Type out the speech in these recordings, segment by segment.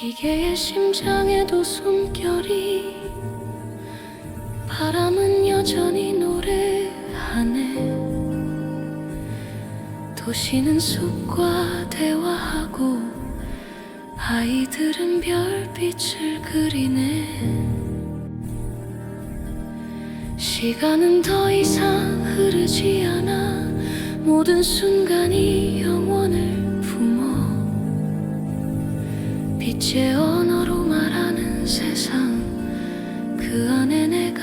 시계의 심장에도 숨결이 바람은 여전히 노래하네. 도시는 숲과 대화하고 아이들은 별빛을 그리네. 시간은 더 이상 흐르지 않아 모든 순간이 빛의 언어로 말하는 세상 그 안에 내가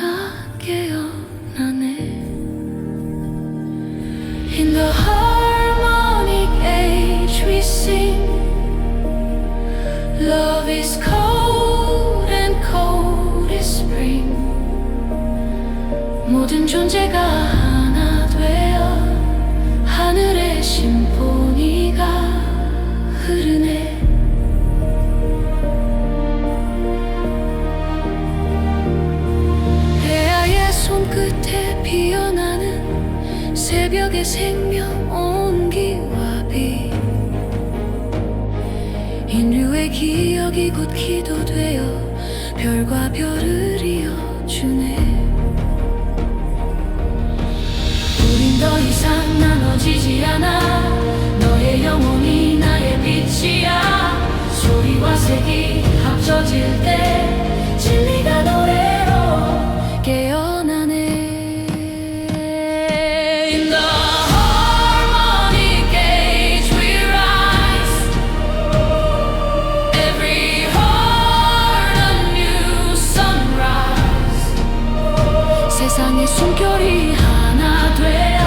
깨어나네 In the harmonic age we sing Love is cold and cold is spring 모든 존재가 끝에 피어나는 새벽의 생명 온기와 빛 인류의 기억이 곧 기도되어 별과 별을 이어주네. 우린 더 이상 나 세상의 숨결이 하나 되